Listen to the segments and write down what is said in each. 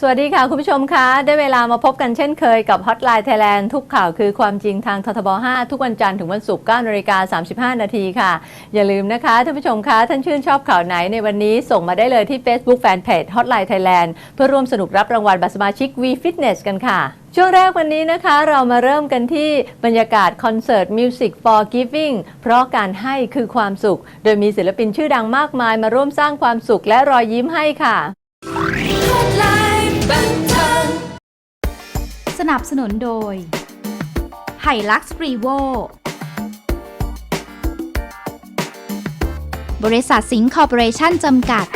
สวัสดีค่ะ คุณผู้ชมคะ ได้เวลามาพบกันเช่นเคยกับ Hotline Thailand ทุกข่าวคือความจริงทางททบ 5 ทุกวันจันทร์ถึงวันศุกร์9นาฬิกา35 นาทีค่ะ อย่าลืมนะคะท่านผู้ชมคะท่านชื่นชอบข่าวไหนในวันนี้ส่งมาได้เลยที่ Facebook Fanpage Hotline Thailand เพื่อร่วมสนุกรับรางวัลบัตรสมาชิก V Fitness กันค่ะช่วงแรกวันนี้นะคะเรามาเริ่มกันที่บรรยากาศคอนเสิร์ต Music for Giving เพราะการให้คือความสุข โดยมีศิลปินชื่อดังมากมายมาร่วมสร้างความสุขและรอยยิ้มให้ค่ะ สนับสนุนโดยไฮลักซ์รีโวบริษัทสิงห์คอร์ปอเรชั่นจำกัด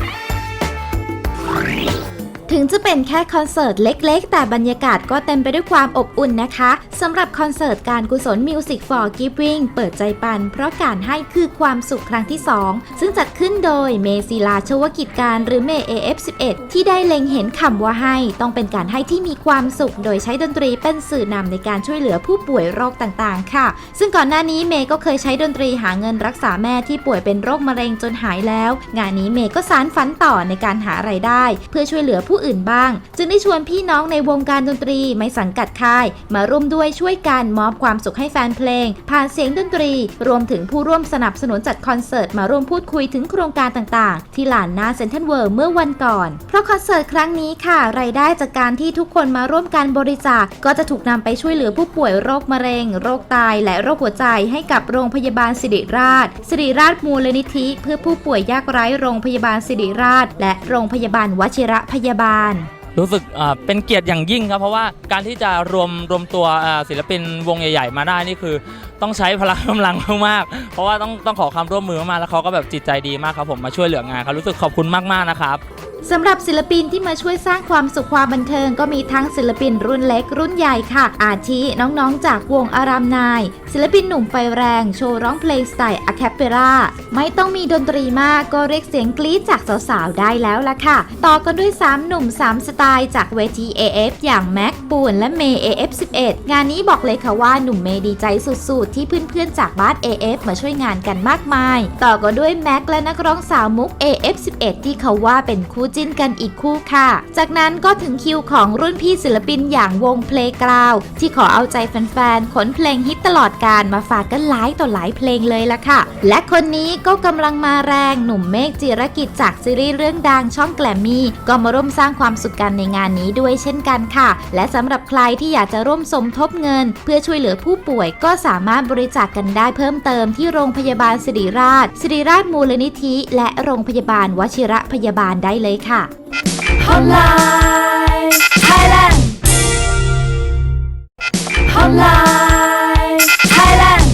ถึงจะเป็นแค่คอนเสิร์ตเล็กๆ แต่บรรยากาศก็เต็มไปด้วยความอบอุ่นนะคะสำหรับคอนเสิร์ตการกุศล Music for Giving เปิดใจปัน เพราะการให้คือความสุขครั้งที่ 2 ซึ่งจัดขึ้นโดยเมศิลาชวกิจการหรือเม AF11 ที่ได้เล็งเห็นคำว่าให้ ต้องเป็นการให้ที่มีความสุข โดยใช้ดนตรีเป็นสื่อนำในการช่วยเหลือผู้ป่วยโรคต่างๆ ค่ะ ซึ่งก่อนหน้านี้เมย์ก็เคยใช้ดนตรีหาเงินรักษาแม่ที่ป่วยเป็นโรคมะเร็งจนหายแล้ว งานนี้เมย์ก็สารฝันต่อในการหาไรายได้ เพื่อช่วยเหลือผู้อื่นบ้าง จึงได้ชวนพี่น้องในวงการดนตรีไม่สังกัดค่าย มาร่วมด้วยช่วยกันมอบความสุขให้แฟนเพลง ผ่านเสียงดนตรี รวมถึงผู้ร่วมสนับสนุนจัดคอนเสิร์ตมาร่วมพูดคุยถึงโครงการต่างๆ ที่ลานนาเซนทรัลเวิลด์เมื่อวันก่อน เพราะคอนเสิร์ตครั้งนี้ค่ะ รายได้จากการที่ทุกคนมาร่วมการบริจาคก็จะถูกนำไปช่วยเหลือผู้ป่วยโรคมะเร็ง โรคไตและโรคหัวใจให้กับโรงพยาบาลสิริราช สิริราชมูลนิธิ เพื่อผู้ป่วยยากไร้โรงพยาบาลสิริราช และโรงพยาบาลวชิระพยาบาลรู้สึกเป็นเกียรติอย่างยิ่งครับ เพราะว่าการที่จะรวมรวมตัวศิลปินวงใหญ่ ๆ มาได้นี่คือต้องใช้พลังกำลังมากๆเพราะว่าต้องต้องขอความร่วมมือมากๆแล้วเขาก็แบบจิตใจดีมากครับผมมาช่วยเหลืองานครับรู้สึกขอบคุณมากๆนะครับ สำหรับศิลปินที่มาช่วยสร้างความสุขความบันเทิงก็มีทั้งศิลปินรุ่นเล็กรุ่นใหญ่ค่ะ อาทิน้องๆ จากวงอารามนาย ศิลปินหนุ่มไฟแรง โชว์ร้องเพลงสไตล์อะแคปเปร่าไม่ต้องมีดนตรีมากก็เรียกเสียงกรี๊ดจากสาวๆ ได้แล้วล่ะค่ะ ต่อกันด้วย 3 หนุ่ม 3 สไตล์จากเวที AF อย่างแม็กปูนและเมย์ AF11 งานนี้บอกเลยค่ะว่าหนุ่มเมย์ดีใจสุดๆ ที่เพื่อนๆ จากบ้าน AF มาช่วยงานกันมากมาย ต่อกันด้วยแม็กและนักร้องสาวมุก AF11 ที่เขาว่าเป็นคู่จิ้นกันอีกคู่ค่ะ จากนั้นก็ถึงคิวของรุ่นพี่ศิลปินอย่างวงเพลงกราวที่ขอเอาใจแฟนๆขนเพลงฮิตตลอดการมาฝากกันหลายต่อหลายเพลงเลยละค่ะ และคนนี้ก็กำลังมาแรงหนุ่มเมฆจิรกิจจากซีรีส์เรื่องดังช่องแกลมมี่ก็มาร่วมสร้างความสุขกันในงานนี้ด้วยเช่นกันค่ะ และสำหรับใครที่อยากจะร่วมสมทบเงิน เพื่อช่วยเหลือผู้ป่วยก็สามารถบริจาคกกันได้เพิ่มเติมที่โรงพยาบาลสิริราชสิริราชมูลนิธิ และโรงพยาบาลวชิระพยาบาลได้เลยค่ะ Hotline Thailand Hotline Thailand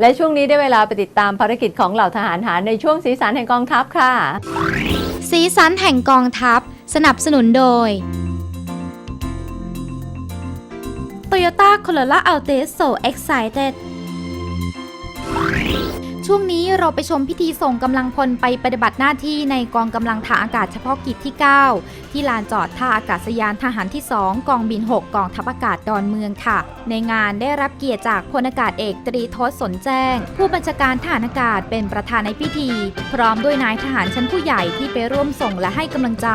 และช่วงนี้ได้เวลาไปติดตามภารกิจของเหล่าทหารหารในช่วงสีสันแห่งกองทัพค่ะ สีสันแห่งกองทัพ สนับสนุนโดย Toyota Corolla Altis So Excited ช่วงนี้เราไปชมพิธีส่งกำลังพลไปปฏิบัติหน้าที่ในกองกำลังทางอากาศเฉพาะกิจที่ 9 ที่ลานจอดท่าอากาศยานทหารที่ 2 กองบิน 6 กองทัพอากาศดอนเมืองค่ะ ในงานได้รับเกียรติจากพลอากาศเอกตรีทศสนแจ้ง ผู้บัญชาการทหารอากาศเป็นประธานในพิธี พร้อมด้วยนายทหารชั้นผู้ใหญ่ที่ไปร่วมส่งและให้กำลังใจ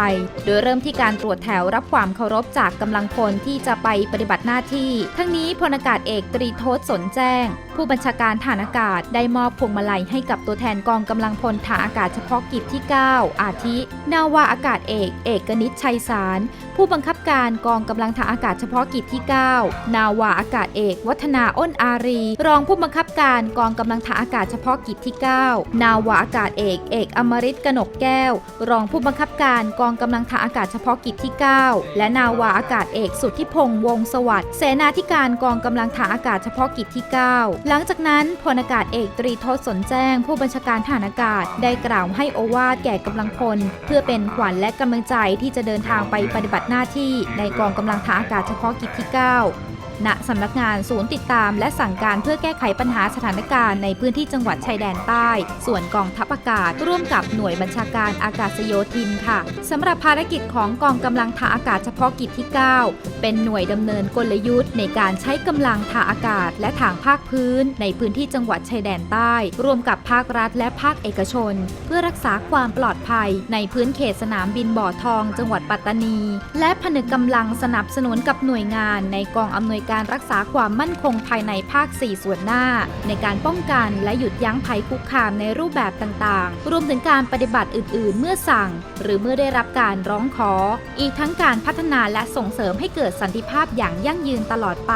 โดยเริ่มที่การตรวจแถวรับความเคารพจากกำลังพลที่จะไปปฏิบัติหน้าที่ ทั้งนี้พลอากาศเอกตรีทศสนแจ้ง ผู้บัญชาการฐานอากาศได้มอบพวงมาลัยให้กับตัวแทนกองกำลังพลฐานอากาศเฉพาะกิจที่ 9 อาทิ นาวาอากาศเอก เอกนิตชัยสาร ผู้บังคับการกองกำลังฐานอากาศเฉพาะกิจที่ 9 นาวาอากาศเอก วัฒนาอ้นอารี รองผู้บังคับการกองกำลังฐานอากาศเฉพาะกิจที่ 9 นาวาอากาศเอก เอกอมริตกนกแก้ว รองผู้บังคับการกองกำลังฐานอากาศเฉพาะกิจที่ 9 และนาวาอากาศเอกสุทธิพงษ์วงศ์สวัสดิ์เสนาธิการกองกำลังฐานอากาศเฉพาะกิจที่ 9 หลังจากนั้นพลอากาศเอกตรีทศนแจ้งผู้บัญชาการฐานอากาศ ได้กล่าวให้โอวาทแก่กำลังพล เพื่อเป็นขวัญและกำลังใจที่จะเดินทางไปปฏิบัติหน้าที่ในกองกำลังฐานอากาศเฉพาะกิจที่ 9 ณสำนักงานศูนย์ติดตามและสั่งการเพื่อแก้ไขปัญหาสถานการณ์ในพื้นที่จังหวัดชายแดนใต้ ส่วนกองทัพอากาศร่วมกับหน่วยบัญชาการอากาศโยธินค่ะสำหรับภารกิจของกองกำลังทางอากาศเฉพาะกิจที่ 9 เป็นหน่วยดำเนินกลยุทธ์ในการใช้กำลังทางอากาศ และทางภาคพื้น ในพื้นที่จังหวัดชายแดนใต้ ร่วมกับภาครัฐและภาคเอกชน เพื่อรักษาความปลอดภัย ในพื้นเขตสนามบินบ่อทอง จังหวัดปัตตานี และผนึกกำลังสนับสนุนกับหน่วยงานในกองอำนวยการการักษาความมั่นคงภายในภาค 4 ส่วนหน้า ในการป้องกันและหยุดยั้งภัยคุกคามในรูปแบบต่างๆ รวมถึงการปฏิบัติอื่น ๆ เมื่อสั่ง หรือเมื่อได้รับการร้องขอ อีกทั้งการพัฒนาและส่งเสริมให้เกิดสันติภาพอย่างยั่งยืนตลอดไป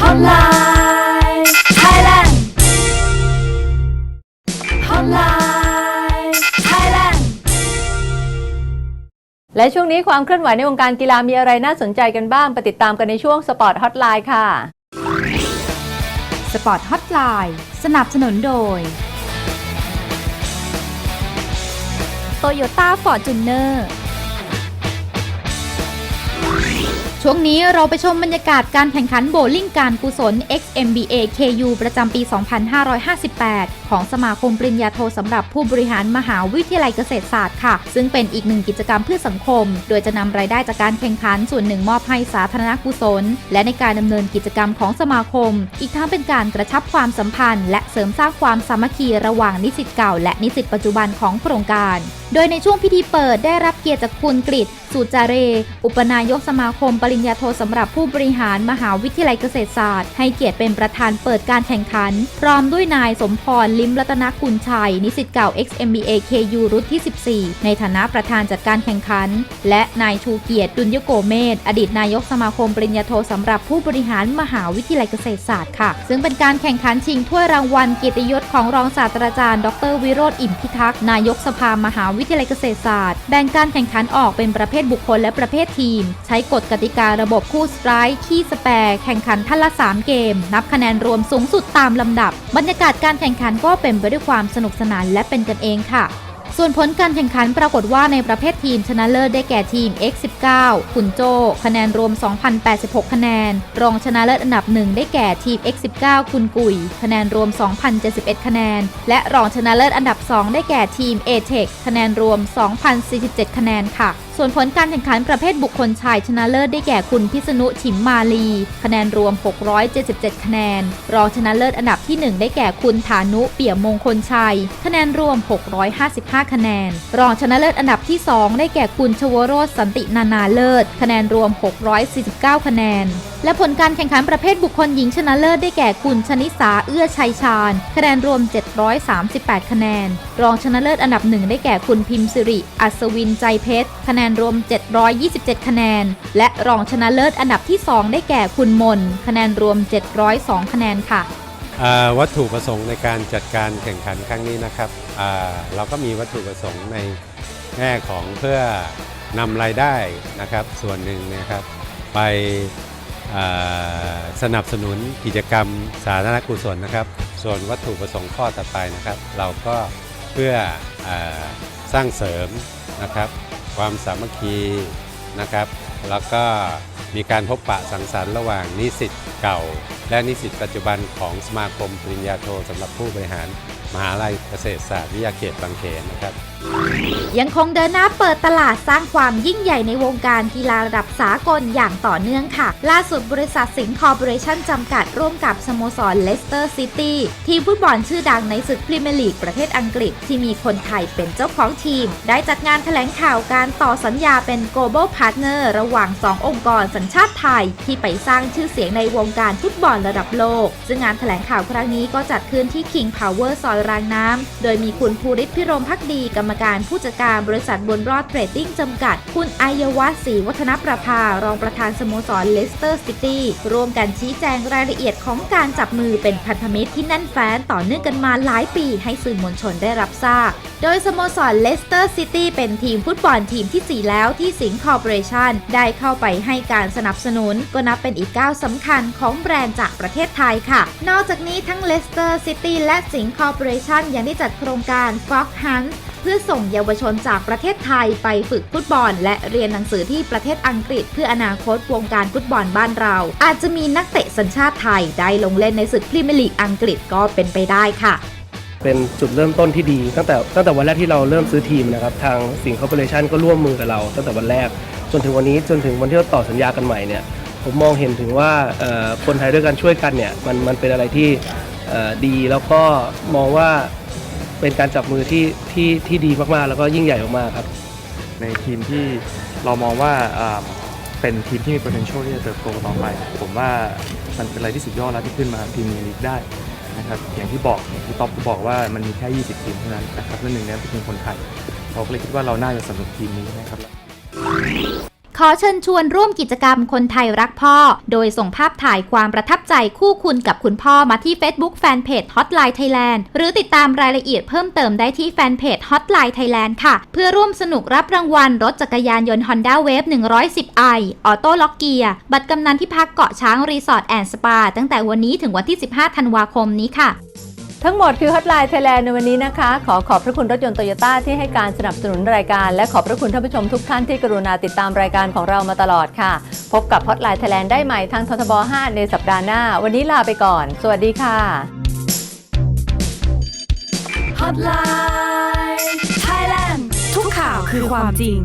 Hotline และช่วงนี้ความเคลื่อนไหวในวงการกีฬามีอะไรน่าสนใจกันบ้างไปติดตามกันในช่วงสปอร์ตฮอตไลน์ค่ะ สปอร์ตฮอตไลน์สนับสนุนโดย โตโยต้าฟอร์จูเนอร์ ช่วงนี้เราไปชมบรรยากาศการแข่งขันโบว์ลิ่งการกุศล XMBA KU ประจำปี 2558 ของสมาคมปริญญาโทสำหรับผู้บริหารมหาวิทยาลัยเกษตรศาสตร์ค่ะ ซึ่งเป็นอีกหนึ่งกิจกรรมเพื่อสังคม โดยจะนำรายได้จากการแข่งขันส่วนหนึ่งมอบให้สาธารณกุศล และในการดำเนินกิจกรรมของสมาคม อีกทั้งเป็นการกระชับความสัมพันธ์ และเสริมสร้างความสามัคคีระหว่างนิสิตเก่า และนิสิตปัจจุบันของโครงการโดยในช่วงพิธีเปิดได้รับเกียรติจากคุณกฤษสูจาเร อุปนายกสมาคมปริญญาโทสำหรับผู้บริหารมหาวิทยาลัยเกษตรศาสตร์ ให้เกียรติเป็นประธานเปิดการแข่งขัน พร้อมด้วยนายสมพรลิมรัตนกุลชัย นิสิตเก่า XMBA KU รุ่นที่ 14 ในฐานะประธานจัดการแข่งขัน และนายชูเกียรติดุลยโกเมศอดีตนายกสมาคมปริญญาโทสำหรับผู้บริหารมหาวิทยาลัยเกษตรศาสตร์ค่ะ ซึ่งเป็นการแข่งขันชิงถ้วยรางวัลเกียรติยศของรองศาสตราจารย์ ดร วิโรธอิ่มพิทักษ์นายกสภามหาวิทยาลัยเกษตรศาสตร์ แบ่งการแข่งขันออกเป็นประเภทบุคคลและประเภททีม ใช้กฎกติการะบบคู่สไตร์ขี้สแปรแข่งขันท่านละ 3 เกม นับคะแนนรวมสูงสุดตามลำดับ บรรยากาศการแข่งขันก็เป็นไปด้วยความสนุกสนานและเป็นกันเองค่ะ ส่วนผลการแข่งขันปรากฏว่าในประเภททีมชนะเลิศได้แก่ทีม X19 คุนโจ คะแนนรวม 2,086 คะแนน รองชนะเลิศอันดับหนึ่งได้แก่ทีม X19 คุณกุย คะแนนรวม 2,071 คะแนน และรองชนะเลิศอันดับ 2 ได้แก่ทีม A-Tech คะแนนรวม 2,047 คะแนนค่ะ ส่วนผลการแข่งขันประเภทบุคคลชายชนะเลิศได้แก่คุณพิษณุฉิมมาลี คะแนนรวม 677 คะแนน รองชนะเลิศอันดับที่ 1 ได้แก่คุณฐานุเปี่ยมมงคลชัย คะแนนรวม 655 คะแนน รองชนะเลิศอันดับที่ 2 ได้แก่คุณชวโรสสันตินานาเลิศ คะแนนรวม 649 คะแนนและผลการแข่งขันประเภทบุคคลหญิงชนะเลิศได้แก่คุณชนิสาเอื้อชัยชาญ คะแนนรวม 738 คะแนน รองชนะเลิศอันดับหนึ่งได้แก่คุณพิมพ์สิริ อัศวินใจเพชร คะแนนรวม 727 คะแนน และรองชนะเลิศอันดับที่ 2 ได้แก่คุณมน คะแนนรวม 702 คะแนนค่ะวัตถุประสงค์ในการจัดการแข่งขันครั้งนี้นะครับเราก็มีวัตถุประสงค์ในแง่ของเพื่อนำรายได้นะครับ ส่วนหนึ่งนะครับไป สนับสนุนกิจกรรมสาธารณกุศลนะครับ ส่วนวัตถุประสงค์ข้อต่อไปนะครับ เราก็เพื่ออสร้างเสริมนะครับ ความสามัคคีนะครับ แล้วก็มีการพบปะสังสรรค์ระหว่างนิสิตเก่า และนิสิตปัจจุบันของสมาคมปริญญาโทสำหรับผู้บริหาร มหาลัยเกษตรศาสตร์วิทยาเขตบางเขนนะครับ ยังคงเดินหน้าเปิดตลาดสร้างความยิ่งใหญ่ในวงการกีฬาระดับสากลอย่างต่อเนื่องค่ะ ล่าสุดบริษัทสิงห์คอร์ปอเรชั่นจำกัดร่วมกับสโมสรเลสเตอร์ซิตี้ทีมฟุตบอลชื่อดังในศึกพรีเมียร์ลีกประเทศอังกฤษ ที่มีคนไทยเป็นเจ้าของทีม ได้จัดงานแถลงข่าวการต่อสัญญาเป็น global partner ระหว่าง 2 องค์กรสัญชาติไทย ที่ไปสร้างชื่อเสียงในวงการฟุตบอลระดับโลก ซึ่งงานแถลงข่าวครั้งนี้ก็จัดขึ้นที่ King Power ซอยรางน้ำ โดยมีคุณภูริศพิรมพักดี กรรมการผู้จัดการบริษัทบุญรอดเทรดดิ้งจำกัด คุณอายวัฒน์ศรีวัฒนประภา รองประธานสโมสรเลสเตอร์ซิตี้ร่วมกันชี้แจงรายละเอียดของการจับมือเป็นพันธมิตรที่แน่นแฟ้นต่อเนื่องกันมาหลายปีให้สื่อมวลชนได้รับทราบ โดยสโมสรเลสเตอร์ซิตี้เป็นทีมฟุตบอลทีมที่ 4 แล้วที่สิงห์คอร์ปอเรชั่นได้เข้าไปให้การสนับสนุน ก็นับเป็นอีกก้าวสำคัญของแบรนด์จากประเทศไทยค่ะ นอกจากนี้ทั้งเลสเตอร์ซิตี้และสิงห์คอร์ปอเรชั่นยังได้จัดโครงการ Fox Hunt เพื่อส่งเยาวชนจากประเทศไทยไปฝึกฟุตบอล และเรียนหนังสือที่ประเทศอังกฤษ เพื่ออนาคตวงการฟุตบอลบ้านเรา อาจจะมีนักเตะสัญชาติไทยได้ลงเล่นในศึกพรีเมียร์ลีกอังกฤษก็เป็นไปได้ค่ะเป็นจุดเริ่มต้นที่ดี ตั้งแต่ตั้งแต่วันแรกที่เราเริ่มซื้อทีมนะครับ ทางสิงห์คอร์ปอเรชันก็ร่วมมือกับเรา ตั้งแต่วันแรกจนถึงวันนี้จนถึงวันที่เราต่อสัญญากันใหม่เนี่ย ผมมองเห็นถึงว่าคนไทยด้วยกันช่วยกันเนี่ยมันมันเป็นอะไรที่ดีแล้วก็มองว่าเป็นการจับมือที่ที่ที่ดีมากๆ แล้วก็ยิ่งใหญ่มากๆครับ ในทีมที่เรามองว่าเป็นทีมที่มี potential ที่จะเติบโตต่อไป ผมว่ามันเป็นอะไรที่สุดยอดแล้วที่ขึ้นมาทีมนี้ลีกได้นะครับอย่างที่บอกอย่างที่ต๊อปก็บอกว่ามันมีแค่ 20 ทีมเท่านั้นนะครับและหนึ่งนนั้เป็นทีมคนไทยเราก็เลยคิดว่าเราน่าจะสนับสนุนทีมนี้นะครับ ขอเชิญชวนร่วมกิจกรรมคนไทยรักพ่อ โดยส่งภาพถ่ายความประทับใจคู่คุณกับคุณพ่อมาที่ Facebook Fanpage Hotline Thailand หรือติดตามรายละเอียดเพิ่มเติมได้ที่แฟนเพจ Hotline Thailand ค่ะ เพื่อร่วมสนุกรับรางวัลรถจักรยานยนต์ Honda Wave 110i ออโต้ล็อกเกียร์บัตรกำนันที่พักเกาะช้างรีสอร์ทแอนด์สปาตั้งแต่วันนี้ถึงวันที่ 15 ธันวาคมนี้ค่ะ ทั้งหมดคือ Hotline Thailand ในวันนี้นะคะ ขอขอบพระคุณรถยนต์โตโยต้าที่ให้การสนับสนุนรายการ และขอบพระคุณท่านผู้ชมทุกท่านที่กรุณาติดตามรายการของเรามาตลอดค่ะ พบกับ Hotline Thailand ได้ใหม่ทางททบ 5 ในสัปดาห์หน้า วันนี้ลาไปก่อน สวัสดีค่ะ Hotline Thailand ทุกข่าวคือความจริง